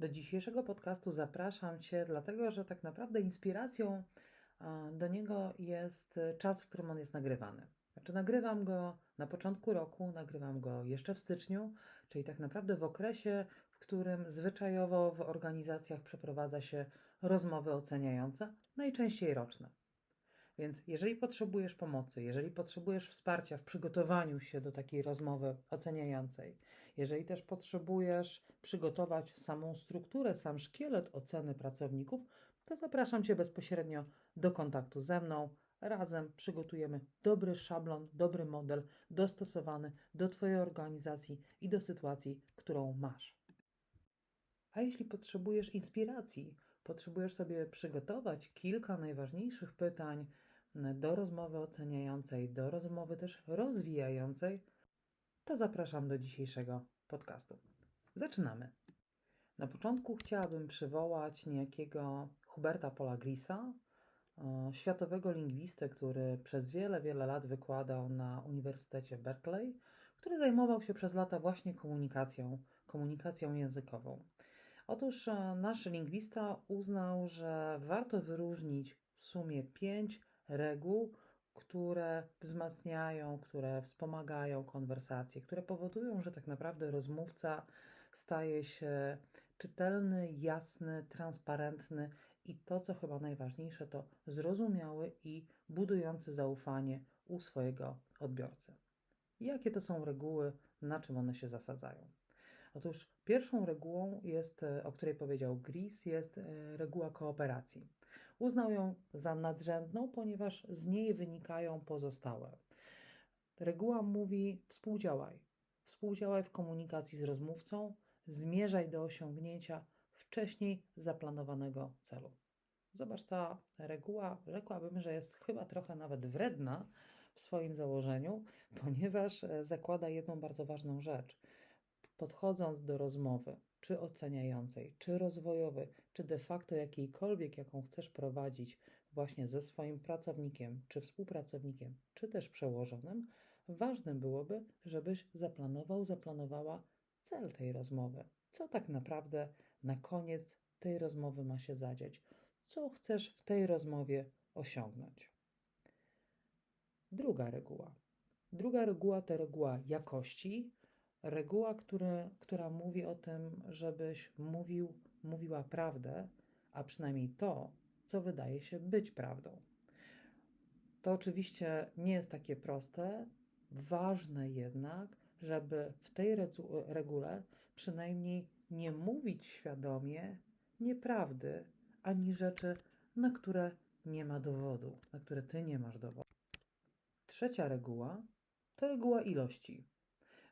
Do dzisiejszego podcastu zapraszam Cię, dlatego że tak naprawdę inspiracją do niego jest czas, w którym on jest nagrywany. Znaczy, nagrywam go na początku roku, nagrywam go jeszcze w styczniu, czyli tak naprawdę w okresie, w którym zwyczajowo w organizacjach przeprowadza się rozmowy oceniające, najczęściej roczne. Więc jeżeli potrzebujesz pomocy, jeżeli potrzebujesz wsparcia w przygotowaniu się do takiej rozmowy oceniającej, jeżeli też potrzebujesz przygotować samą strukturę, sam szkielet oceny pracowników, to zapraszam Cię bezpośrednio do kontaktu ze mną. Razem przygotujemy dobry szablon, dobry model dostosowany do Twojej organizacji i do sytuacji, którą masz. A jeśli potrzebujesz inspiracji, potrzebujesz sobie przygotować kilka najważniejszych pytań do rozmowy oceniającej, do rozmowy też rozwijającej, to zapraszam do dzisiejszego podcastu. Zaczynamy. Na początku chciałabym przywołać niejakiego Huberta Polagrisa, światowego lingwistę, który przez wiele, wiele lat wykładał na Uniwersytecie Berkeley, który zajmował się przez lata właśnie komunikacją, komunikacją językową. Otóż e, nasz lingwista uznał, że warto wyróżnić w sumie pięć reguł, które wzmacniają, które wspomagają konwersację, które powodują, że tak naprawdę rozmówca staje się czytelny, jasny, transparentny i to, co chyba najważniejsze, to zrozumiały i budujący zaufanie u swojego odbiorcy. Jakie to są reguły, na czym one się zasadzają? Otóż pierwszą regułą jest, o której powiedział Gris, jest e, reguła kooperacji. Uznał ją za nadrzędną, ponieważ z niej wynikają pozostałe. Reguła mówi: współdziałaj. Współdziałaj w komunikacji z rozmówcą, zmierzaj do osiągnięcia wcześniej zaplanowanego celu. Zobacz, ta reguła, rzekłabym, że jest chyba trochę nawet wredna w swoim założeniu, ponieważ e, zakłada jedną bardzo ważną rzecz podchodząc do rozmowy, czy oceniającej, czy rozwojowej, czy de facto jakiejkolwiek, jaką chcesz prowadzić właśnie ze swoim pracownikiem, czy współpracownikiem, czy też przełożonym, ważnym byłoby, żebyś zaplanował, zaplanowała cel tej rozmowy. Co tak naprawdę na koniec tej rozmowy ma się zadziać? Co chcesz w tej rozmowie osiągnąć? Druga reguła. Druga reguła to reguła jakości, reguła, która mówi o tym, żebyś mówił, mówiła prawdę, a przynajmniej to, co wydaje się być prawdą. To oczywiście nie jest takie proste. Ważne jednak, żeby w tej regule przynajmniej nie mówić świadomie nieprawdy ani rzeczy, na które nie ma dowodu, na które ty nie masz dowodu. Trzecia reguła to reguła ilości.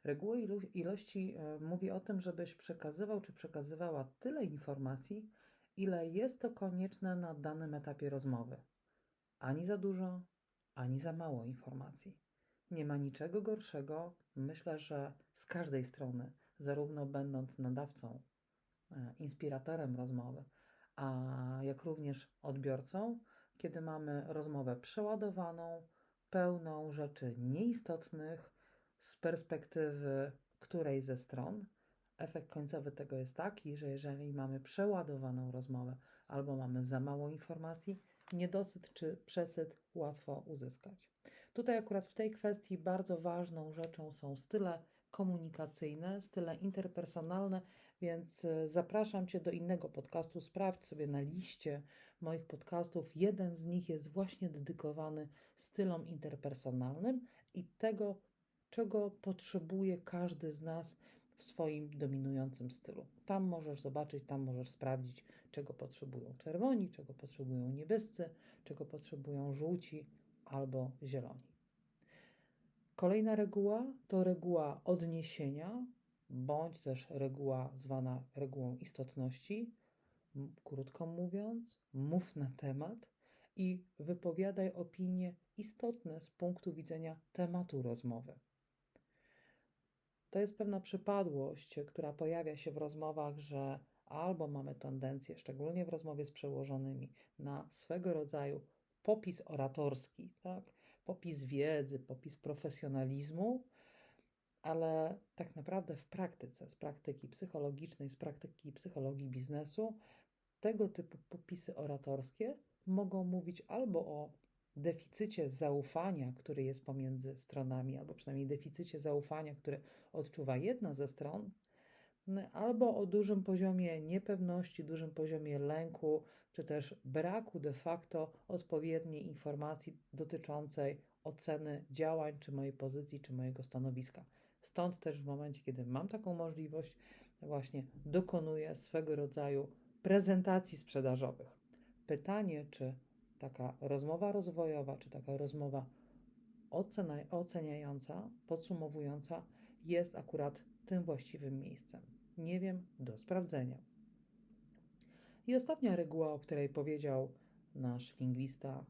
Reguła ilości e, mówi o tym, żebyś przekazywał czy przekazywała tyle informacji, ile jest to konieczne na danym etapie rozmowy. Ani za dużo, ani za mało informacji. Nie ma niczego gorszego, myślę, że z każdej strony, zarówno będąc nadawcą, e, inspiratorem rozmowy, a jak również odbiorcą, kiedy mamy rozmowę przeładowaną, pełną rzeczy nieistotnych, z perspektywy której ze stron, efekt końcowy tego jest taki, że jeżeli mamy przeładowaną rozmowę albo mamy za mało informacji, niedosyt czy przesyt łatwo uzyskać. Tutaj akurat w tej kwestii bardzo ważną rzeczą są style komunikacyjne, style interpersonalne, więc e, zapraszam Cię do innego podcastu. Sprawdź sobie na liście moich podcastów. Jeden z nich jest właśnie dedykowany stylom interpersonalnym i tego, czego potrzebuje każdy z nas w swoim dominującym stylu. Tam możesz zobaczyć, tam możesz sprawdzić, czego potrzebują czerwoni, czego potrzebują niebiescy, czego potrzebują żółci albo zieloni. Kolejna reguła to reguła odniesienia, bądź też reguła zwana regułą istotności. Krótko mówiąc, mów na temat i wypowiadaj opinie istotne z punktu widzenia tematu rozmowy. To jest pewna przypadłość, która pojawia się w rozmowach, że albo mamy tendencję, szczególnie w rozmowie z przełożonymi, na swego rodzaju popis oratorski, tak? popis wiedzy, popis profesjonalizmu, ale tak naprawdę w praktyce, z praktyki psychologicznej, z praktyki psychologii biznesu, tego typu popisy oratorskie mogą mówić albo o deficycie zaufania, który jest pomiędzy stronami, albo przynajmniej deficycie zaufania, które odczuwa jedna ze stron, albo o dużym poziomie niepewności, dużym poziomie lęku, czy też braku de facto odpowiedniej informacji dotyczącej oceny działań, czy mojej pozycji, czy mojego stanowiska. Stąd też w momencie, kiedy mam taką możliwość, właśnie dokonuję swego rodzaju prezentacji sprzedażowych. Pytanie, czy taka rozmowa rozwojowa, czy taka rozmowa oceniająca, podsumowująca jest akurat tym właściwym miejscem. Nie wiem, do sprawdzenia. I ostatnia reguła, o której powiedział nasz lingwista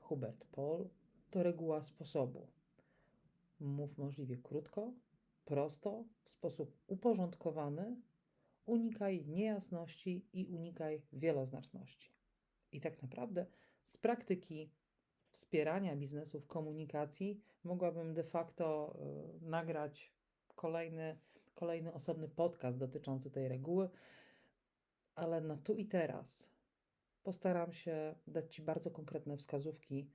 Hubert Paul, to reguła sposobu. Mów możliwie krótko, prosto, w sposób uporządkowany, unikaj niejasności i unikaj wieloznaczności. I tak naprawdę z praktyki wspierania biznesów komunikacji mogłabym de facto y, nagrać kolejny, kolejny osobny podcast dotyczący tej reguły, ale na tu i teraz postaram się dać Ci bardzo konkretne wskazówki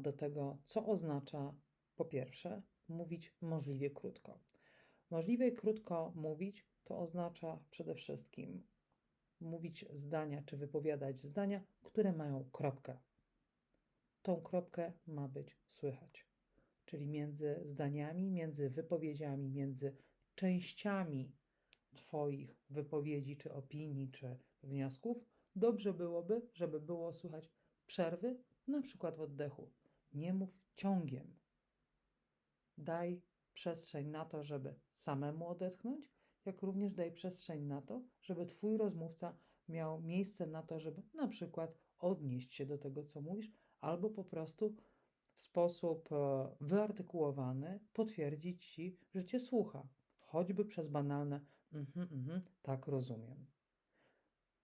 do tego, co oznacza po pierwsze mówić możliwie krótko. Możliwie krótko mówić to oznacza przede wszystkim mówić zdania czy wypowiadać zdania, które mają kropkę. Tą kropkę ma być słychać. Czyli między zdaniami, między wypowiedziami, między częściami Twoich wypowiedzi, czy opinii, czy wniosków, dobrze byłoby, żeby było słychać przerwy, na przykład w oddechu. Nie mów ciągiem. Daj przestrzeń na to, żeby samemu odetchnąć, jak również daj przestrzeń na to, żeby Twój rozmówca miał miejsce na to, żeby na przykład odnieść się do tego, co mówisz, albo po prostu w sposób e, wyartykułowany potwierdzić Ci, że Cię słucha, choćby przez banalne mhm, mhm, tak rozumiem.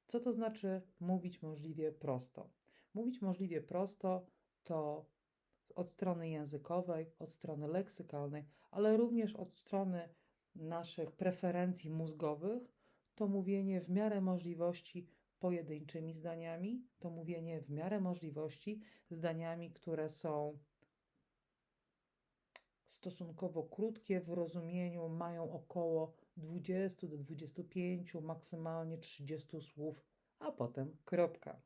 Co to znaczy mówić możliwie prosto? Mówić możliwie prosto to od strony językowej, od strony leksykalnej, ale również od strony naszych preferencji mózgowych, to mówienie w miarę możliwości pojedynczymi zdaniami, to mówienie w miarę możliwości zdaniami, które są stosunkowo krótkie w rozumieniu, mają około 20 do 25, maksymalnie 30 słów, a potem kropka.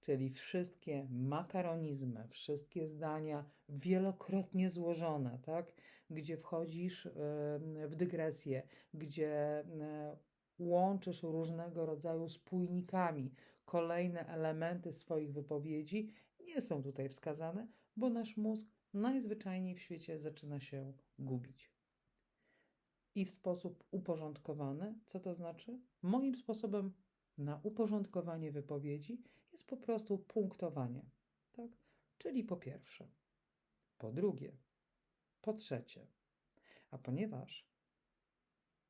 Czyli wszystkie makaronizmy, wszystkie zdania wielokrotnie złożone, tak? Gdzie wchodzisz w dygresję, gdzie łączysz różnego rodzaju spójnikami kolejne elementy swoich wypowiedzi, nie są tutaj wskazane, bo nasz mózg najzwyczajniej w świecie zaczyna się gubić. I w sposób uporządkowany, co to znaczy? Moim sposobem na uporządkowanie wypowiedzi jest po prostu punktowanie. Tak? Czyli po pierwsze, po drugie, po trzecie. A ponieważ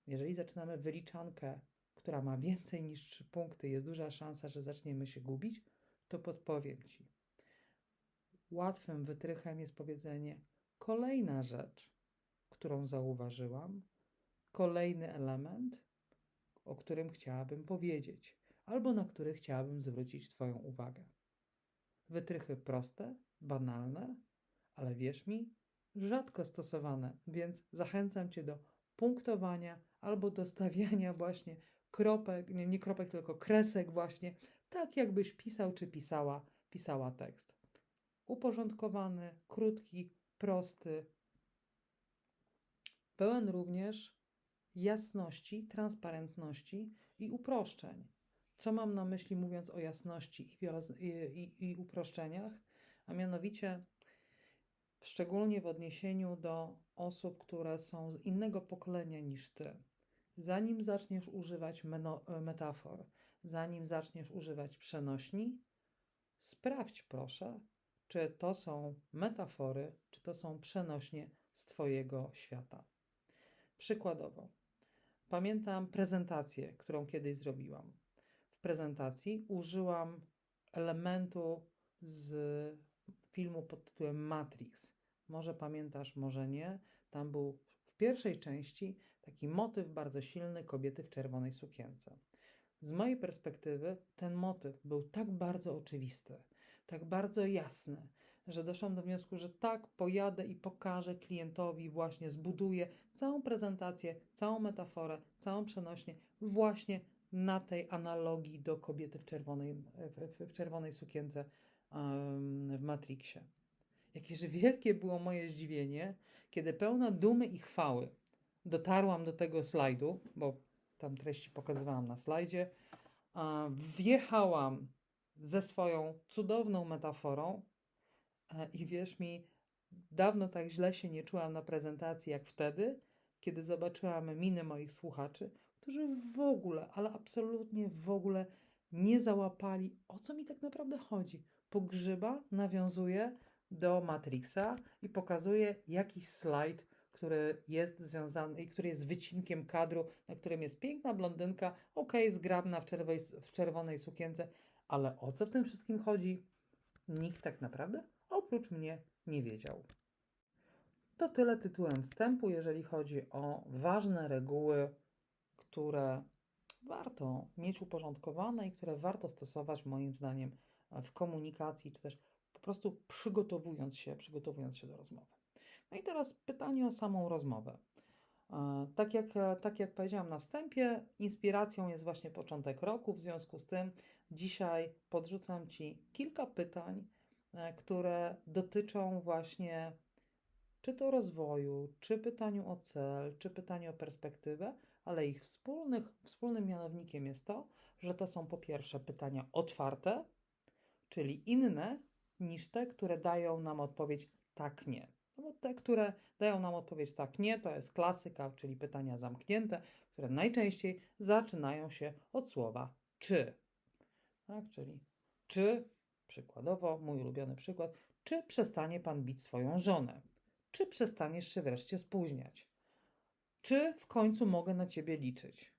jeżeli zaczynamy wyliczankę, która ma więcej niż trzy punkty, jest duża szansa, że zaczniemy się gubić, to podpowiem Ci. Łatwym wytrychem jest powiedzenie kolejna rzecz, którą zauważyłam, kolejny element, o którym chciałabym powiedzieć, albo na który chciałabym zwrócić Twoją uwagę. Wytrychy proste, banalne, ale wierz mi, rzadko stosowane, więc zachęcam Cię do punktowania albo do stawiania właśnie kropek, nie, nie kropek, tylko kresek właśnie, tak jakbyś pisał czy pisała, pisała tekst. Uporządkowany, krótki, prosty, pełen również jasności, transparentności i uproszczeń. Co mam na myśli mówiąc o jasności i, i, i uproszczeniach? A mianowicie szczególnie w odniesieniu do osób, które są z innego pokolenia niż ty. Zanim zaczniesz używać metafor, zanim zaczniesz używać przenośni, sprawdź proszę, czy to są metafory, czy to są przenośnie z Twojego świata. Przykładowo, pamiętam prezentację, którą kiedyś zrobiłam. W prezentacji użyłam elementu z filmu pod tytułem Matrix. Może pamiętasz, może nie. Tam był pierwszej części taki motyw bardzo silny kobiety w czerwonej sukience. Z mojej perspektywy ten motyw był tak bardzo oczywisty, tak bardzo jasny, że doszłam do wniosku, że tak, pojadę i pokażę klientowi, właśnie zbuduję całą prezentację, całą metaforę, całą przenośnię właśnie na tej analogii do kobiety w czerwonej, w, w, w czerwonej sukience w Matrixie. Jakież wielkie było moje zdziwienie, kiedy pełna dumy i chwały dotarłam do tego slajdu, bo tam treści pokazywałam na slajdzie, wjechałam ze swoją cudowną metaforą e, i wierz mi, dawno tak źle się nie czułam na prezentacji jak wtedy, kiedy zobaczyłam miny moich słuchaczy, którzy w ogóle, ale absolutnie w ogóle nie załapali, o co mi tak naprawdę chodzi. Pogrzyba nawiązuje do Matrixa i pokazuje jakiś slajd, który jest związany który jest wycinkiem kadru, na którym jest piękna blondynka, ok, zgrabna w, czerwej, w czerwonej sukience, ale o co w tym wszystkim chodzi? Nikt tak naprawdę oprócz mnie nie wiedział. To tyle tytułem wstępu, jeżeli chodzi o ważne reguły, które warto mieć uporządkowane i które warto stosować, moim zdaniem, w komunikacji, czy też po prostu przygotowując się, przygotowując się do rozmowy. No i teraz pytanie o samą rozmowę. E, tak jak, tak jak powiedziałam na wstępie, inspiracją jest właśnie początek roku, w związku z tym dzisiaj podrzucam Ci kilka pytań, e, które dotyczą właśnie czy to rozwoju, czy pytaniu o cel, czy pytaniu o perspektywę, ale ich wspólnych, wspólnym mianownikiem jest to, że to są po pierwsze pytania otwarte, czyli inne niż te, które dają nam odpowiedź tak, nie. No bo te, które dają nam odpowiedź tak, nie, to jest klasyka, czyli pytania zamknięte, które najczęściej zaczynają się od słowa czy. Tak, czyli czy, przykładowo, mój ulubiony przykład, czy przestanie pan bić swoją żonę? Czy przestaniesz się wreszcie spóźniać? Czy w końcu mogę na ciebie liczyć?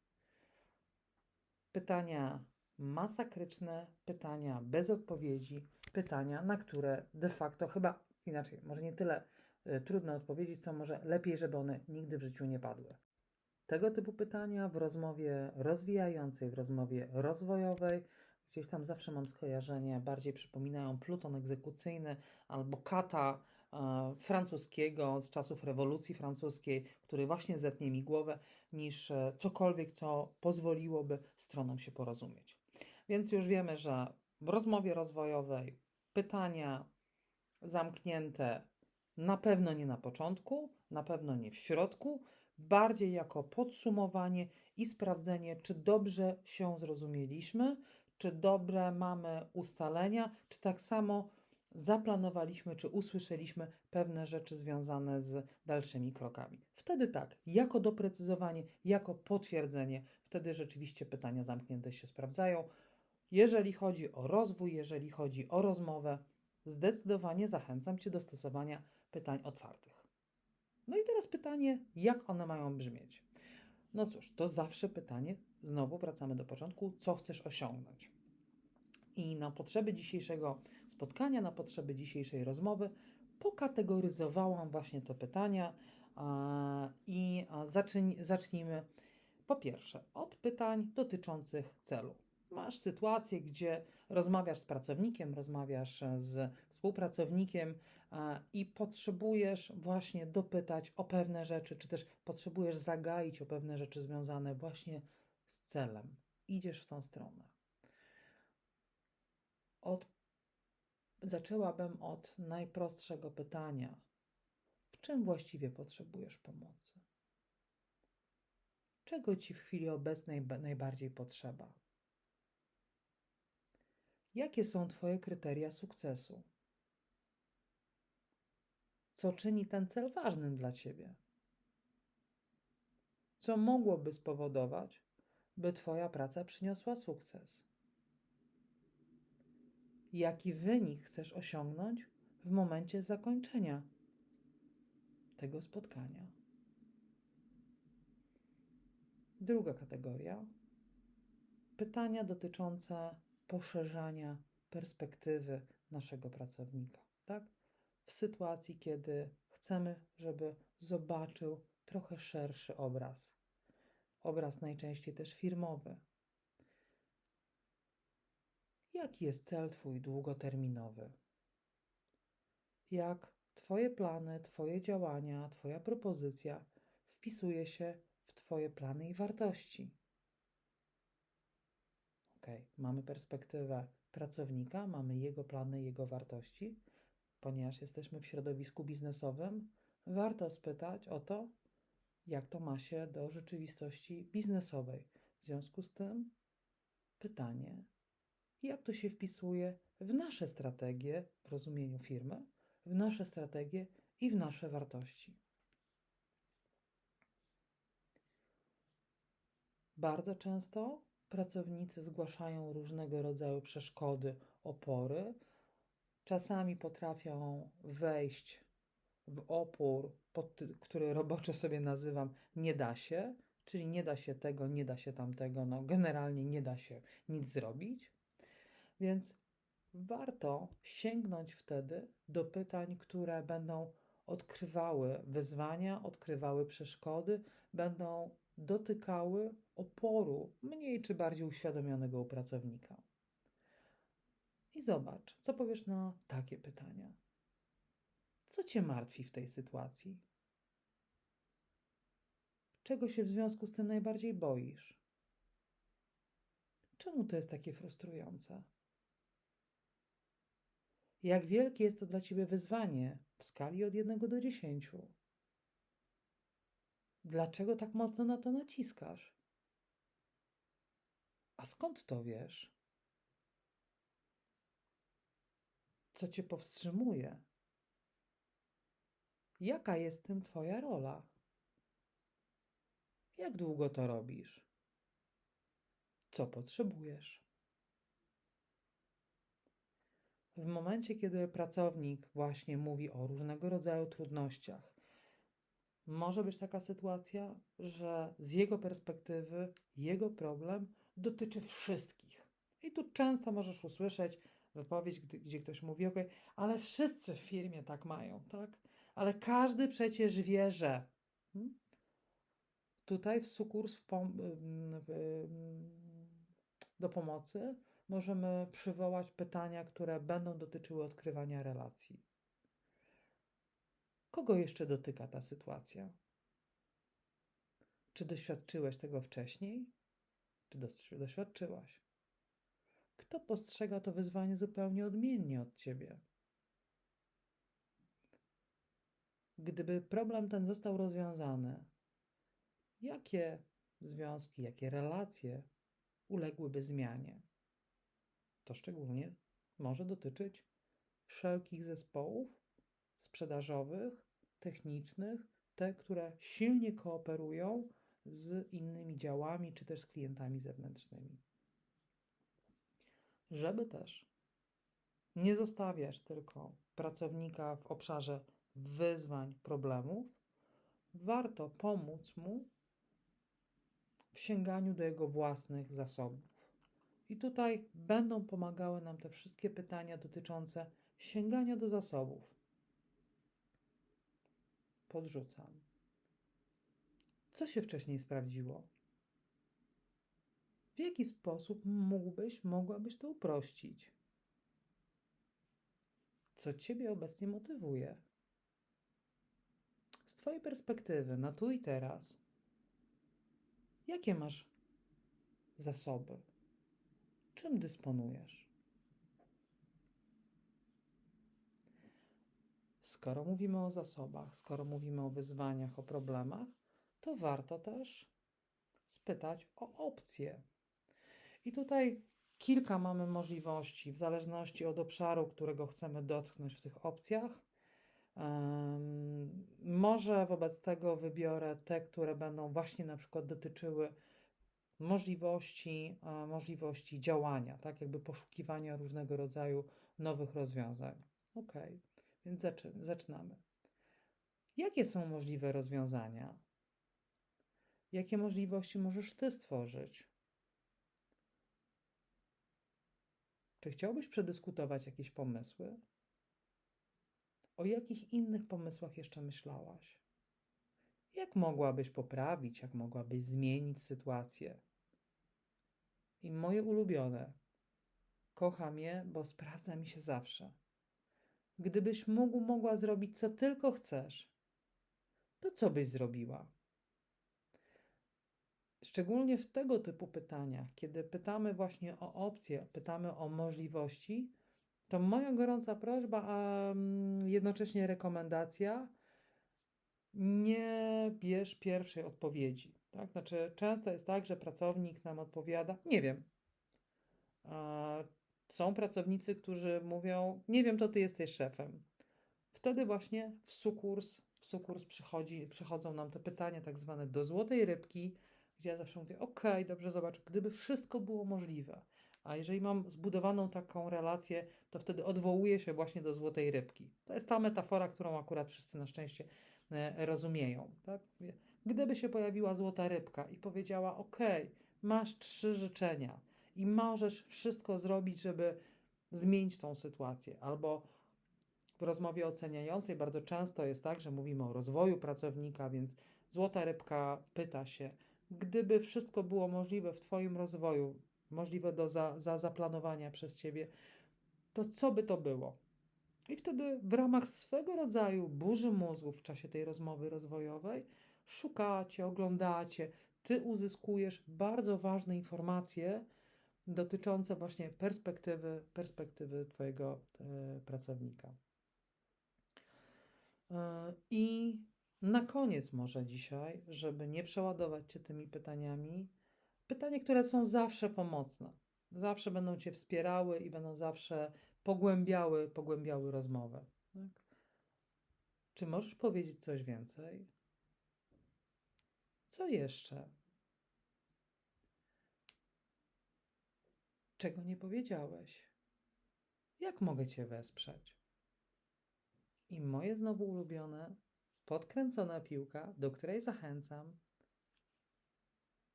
Pytania masakryczne, pytania bez odpowiedzi, pytania, na które de facto chyba inaczej, może nie tyle y, trudno odpowiedzieć, co może lepiej, żeby one nigdy w życiu nie padły. Tego typu pytania w rozmowie rozwijającej, w rozmowie rozwojowej, gdzieś tam zawsze mam skojarzenie, bardziej przypominają pluton egzekucyjny albo kata e, francuskiego z czasów rewolucji francuskiej, który właśnie zetnie mi głowę, niż e, cokolwiek, co pozwoliłoby stronom się porozumieć. Więc już wiemy, że w rozmowie rozwojowej pytania zamknięte na pewno nie na początku, na pewno nie w środku, bardziej jako podsumowanie i sprawdzenie, czy dobrze się zrozumieliśmy, czy dobre mamy ustalenia, czy tak samo zaplanowaliśmy, czy usłyszeliśmy pewne rzeczy związane z dalszymi krokami. Wtedy tak, jako doprecyzowanie, jako potwierdzenie, wtedy rzeczywiście pytania zamknięte się sprawdzają. Jeżeli chodzi o rozwój, jeżeli chodzi o rozmowę, zdecydowanie zachęcam Cię do stosowania pytań otwartych. No i teraz pytanie, jak one mają brzmieć? No cóż, to zawsze pytanie, znowu wracamy do początku, co chcesz osiągnąć? I na potrzeby dzisiejszego spotkania, na potrzeby dzisiejszej rozmowy, pokategoryzowałam właśnie te pytania i zacznijmy po pierwsze od pytań dotyczących celu masz sytuację, gdzie rozmawiasz z pracownikiem, rozmawiasz z współpracownikiem i potrzebujesz właśnie dopytać o pewne rzeczy, czy też potrzebujesz zagaić o pewne rzeczy związane właśnie z celem. Idziesz w tą stronę. Od... Zaczęłabym od najprostszego pytania: w czym właściwie potrzebujesz pomocy? Czego ci w chwili obecnej najbardziej potrzeba? Jakie są Twoje kryteria sukcesu? Co czyni ten cel ważnym dla Ciebie? Co mogłoby spowodować, by Twoja praca przyniosła sukces? Jaki wynik chcesz osiągnąć w momencie zakończenia tego spotkania? Druga kategoria pytania dotyczące poszerzania perspektywy naszego pracownika, tak? W sytuacji, kiedy chcemy, żeby zobaczył trochę szerszy obraz. Obraz najczęściej też firmowy. Jaki jest cel Twój długoterminowy? Jak Twoje plany, Twoje działania, Twoja propozycja wpisuje się w Twoje plany i wartości? Mamy perspektywę pracownika, mamy jego plany, jego wartości. Ponieważ jesteśmy w środowisku biznesowym, warto spytać o to, jak to ma się do rzeczywistości biznesowej. W związku z tym pytanie, jak to się wpisuje w nasze strategie w rozumieniu firmy, w nasze strategie i w nasze wartości. Bardzo często pracownicy zgłaszają różnego rodzaju przeszkody, opory. Czasami potrafią wejść w opór, pod, który roboczo sobie nazywam nie da się, czyli nie da się tego, nie da się tamtego, no generalnie nie da się nic zrobić. Więc warto sięgnąć wtedy do pytań, które będą odkrywały wyzwania, odkrywały przeszkody, będą dotykały oporu mniej czy bardziej uświadomionego u pracownika. I zobacz, co powiesz na takie pytania. Co cię martwi w tej sytuacji? Czego się w związku z tym najbardziej boisz? Czemu to jest takie frustrujące? Jak wielkie jest to dla ciebie wyzwanie w skali od 1 do 10? Dlaczego tak mocno na to naciskasz? A skąd to wiesz? Co cię powstrzymuje? Jaka jest tym Twoja rola? Jak długo to robisz? Co potrzebujesz? W momencie, kiedy pracownik właśnie mówi o różnego rodzaju trudnościach, może być taka sytuacja, że z jego perspektywy jego problem dotyczy wszystkich. I tu często możesz usłyszeć wypowiedź, gdzie ktoś mówi: OK, ale wszyscy w firmie tak mają, tak? Ale każdy przecież wie, że. Hmm? Tutaj w sukurs w pom do pomocy możemy przywołać pytania, które będą dotyczyły odkrywania relacji. Kogo jeszcze dotyka ta sytuacja? Czy doświadczyłeś tego wcześniej? Czy doświadczyłaś? Kto postrzega to wyzwanie zupełnie odmiennie od ciebie? Gdyby problem ten został rozwiązany, jakie związki, jakie relacje uległyby zmianie? To szczególnie może dotyczyć wszelkich zespołów sprzedażowych, technicznych, te, które silnie kooperują z innymi działami czy też z klientami zewnętrznymi. Żeby też nie zostawiać tylko pracownika w obszarze wyzwań, problemów, warto pomóc mu w sięganiu do jego własnych zasobów. I tutaj będą pomagały nam te wszystkie pytania dotyczące sięgania do zasobów. Podrzucam. Co się wcześniej sprawdziło? W jaki sposób mógłbyś, mogłabyś to uprościć? Co Ciebie obecnie motywuje? Z Twojej perspektywy, na tu i teraz, jakie masz zasoby? Czym dysponujesz? Skoro mówimy o zasobach, skoro mówimy o wyzwaniach, o problemach, to warto też spytać o opcje. I tutaj kilka mamy możliwości, w zależności od obszaru, którego chcemy dotknąć w tych opcjach. Um, może wobec tego wybiorę te, które będą właśnie na przykład dotyczyły możliwości, możliwości działania, tak jakby poszukiwania różnego rodzaju nowych rozwiązań. Ok, więc zaczynamy. Jakie są możliwe rozwiązania? Jakie możliwości możesz Ty stworzyć? Czy chciałbyś przedyskutować jakieś pomysły? O jakich innych pomysłach jeszcze myślałaś? Jak mogłabyś poprawić, jak mogłabyś zmienić sytuację? I moje ulubione. Kocham je, bo sprawdza mi się zawsze. Gdybyś mógł, mogła zrobić co tylko chcesz, to co byś zrobiła? Szczególnie w tego typu pytaniach, kiedy pytamy właśnie o opcje, pytamy o możliwości, to moja gorąca prośba, a mm, jednocześnie rekomendacja, nie bierz pierwszej odpowiedzi. Tak? Znaczy, często jest tak, że pracownik nam odpowiada, nie wiem. Są pracownicy, którzy mówią, nie wiem, to ty jesteś szefem. Wtedy właśnie w sukurs, w sukurs przychodzi, przychodzą nam te pytania tak zwane do złotej rybki, gdzie ja zawsze mówię, ok, dobrze, zobacz, gdyby wszystko było możliwe, a jeżeli mam zbudowaną taką relację, to wtedy odwołuję się właśnie do złotej rybki. To jest ta metafora, którą akurat wszyscy na szczęście e, rozumieją. Tak? Gdyby się pojawiła złota rybka i powiedziała: OK, masz trzy życzenia i możesz wszystko zrobić, żeby zmienić tą sytuację, albo w rozmowie oceniającej bardzo często jest tak, że mówimy o rozwoju pracownika, więc złota rybka pyta się, gdyby wszystko było możliwe w Twoim rozwoju, możliwe do za, za zaplanowania przez Ciebie, to co by to było? I wtedy w ramach swego rodzaju burzy mózgów w czasie tej rozmowy rozwojowej szukacie, oglądacie, Ty uzyskujesz bardzo ważne informacje dotyczące właśnie perspektywy, perspektywy Twojego e, pracownika. E, I na koniec może dzisiaj, żeby nie przeładować Cię tymi pytaniami, pytania, które są zawsze pomocne. Zawsze będą Cię wspierały i będą zawsze pogłębiały, pogłębiały rozmowę. Tak? Czy możesz powiedzieć coś więcej? Co jeszcze? Czego nie powiedziałeś? Jak mogę Cię wesprzeć? I moje znowu ulubione, podkręcona piłka, do której zachęcam.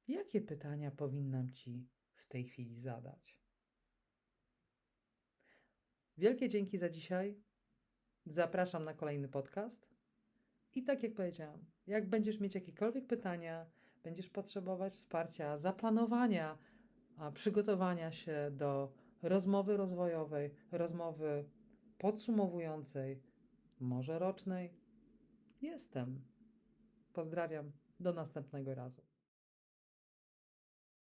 Jakie pytania powinnam Ci w tej chwili zadać? Wielkie dzięki za dzisiaj. Zapraszam na kolejny podcast. I tak jak powiedziałam, jak będziesz mieć jakiekolwiek pytania, będziesz potrzebować wsparcia, zaplanowania, przygotowania się do rozmowy rozwojowej, rozmowy podsumowującej, może rocznej, jestem. Pozdrawiam. Do następnego razu.